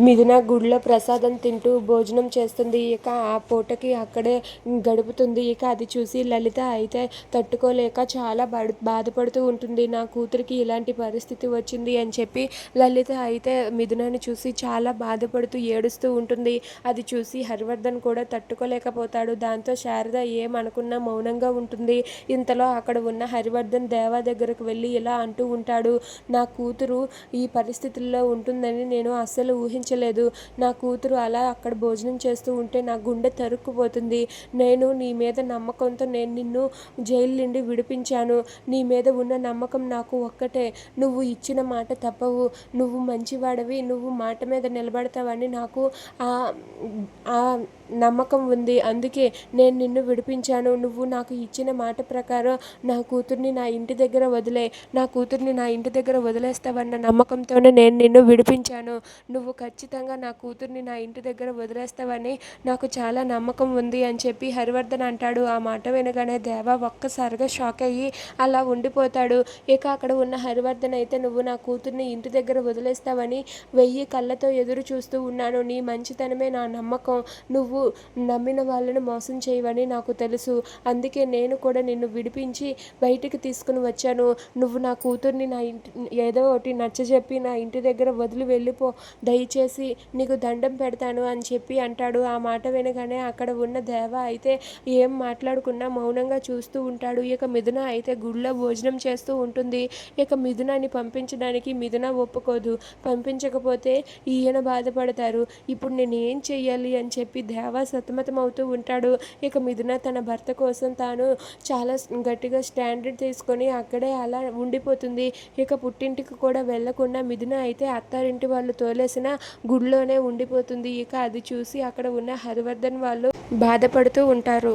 మిథున గుడిలో ప్రసాదం తింటూ భోజనం చేస్తుంది. ఇక ఆ పూటకి అక్కడే గడుపుతుంది. ఇక అది చూసి లలిత అయితే తట్టుకోలేక చాలా బాధ బాధపడుతూ ఉంటుంది. నా కూతురికి ఇలాంటి పరిస్థితి వచ్చింది అని చెప్పి లలిత అయితే మిథునని చూసి చాలా బాధపడుతూ ఏడుస్తూ ఉంటుంది. అది చూసి హరివర్ధన్ కూడా తట్టుకోలేకపోతాడు. దాంతో శారద ఏమనుకున్నా మౌనంగా ఉంటుంది. ఇంతలో అక్కడ ఉన్న హరివర్ధన్ దేవా దగ్గరకు వెళ్ళి ఇలా అంటూ ఉంటాడు. నా కూతురు ఈ పరిస్థితుల్లో ఉంటుందని నేను అస్సలు ఊహించలేదు నా కూతురు అలా అక్కడ భోజనం చేస్తూ ఉంటే నా గుండె తరుక్కుపోతుంది. నేను నీ మీద నమ్మకంతో నేను నిన్ను జైలు నుండి విడిపించాను. నీ మీద ఉన్న నమ్మకం నాకు ఒక్కటే. నువ్వు ఇచ్చిన మాట తప్పవు. నువ్వు మంచివాడవి. నువ్వు మాట మీద నిలబడతావని నాకు ఆ ఆ నమ్మకం ఉంది. అందుకే నేను నిన్ను విడిపించాను. నువ్వు నాకు ఇచ్చిన మాట ప్రకారం నా కూతుర్ని నా ఇంటి దగ్గర వదిలే. నా కూతుర్ని నా ఇంటి దగ్గర వదిలేస్తావన్న నమ్మకంతోనే నేను నిన్ను విడిపించాను. నువ్వు ఖచ్చితంగా నా కూతుర్ని నా ఇంటి దగ్గర వదిలేస్తావని నాకు చాలా నమ్మకం ఉంది అని చెప్పి హరివర్ధన్ అంటాడు. ఆ మాట వినగానే దేవ ఒక్కసారిగా షాక్ అయ్యి అలా ఉండిపోతాడు. ఇక అక్కడ ఉన్న హరివర్ధన్ అయితే నువ్వు నా కూతుర్ని ఇంటి దగ్గర వదిలేస్తావని వెయ్యి కళ్ళతో ఎదురు చూస్తూ ఉన్నాను. నీ మంచితనమే నా నమ్మకం. నువ్వు నమ్మిన వాళ్ళని మోసం చేయవని నాకు తెలుసు. అందుకే నేను కూడా నిన్ను విడిపించి బయటికి తీసుకుని వచ్చాను. నువ్వు నా కూతుర్ని నా ఇంటి ఏదో ఒకటి నచ్చజెప్పి నా ఇంటి దగ్గర వదిలి వెళ్ళిపో. దయచేసి నీకు దండం పెడతాను అని చెప్పి అంటాడు. ఆ మాట వినగానే అక్కడ ఉన్న దేవ అయితే ఏం మాట్లాడుకున్నా మౌనంగా చూస్తూ ఉంటాడు. ఇక మిథున అయితే గుళ్ళో భోజనం చేస్తూ ఉంటుంది. ఇక మిథునాన్ని పంపించడానికి మిథున ఒప్పుకోదు. పంపించకపోతే ఈయన బాధపడతారు. ఇప్పుడు నేను ఏం చెయ్యాలి? అని చెప్పి దేవ సతమతం అవుతూ ఉంటాడు. ఇక మిథున తన భర్త కోసం తాను చాలా గట్టిగా స్టాండర్డ్ తీసుకొని అక్కడే అలా ఉండిపోతుంది. ఇక పుట్టింటికి కూడా వెళ్ళకుండా మిథున అయితే అత్తారింటి వాళ్ళు తోలేసిన గుడిలోనే ఉండిపోతుంది. ఇక అది చూసి అక్కడ ఉన్న హరివర్ధన్ వాళ్ళు బాధపడుతూ ఉంటారు.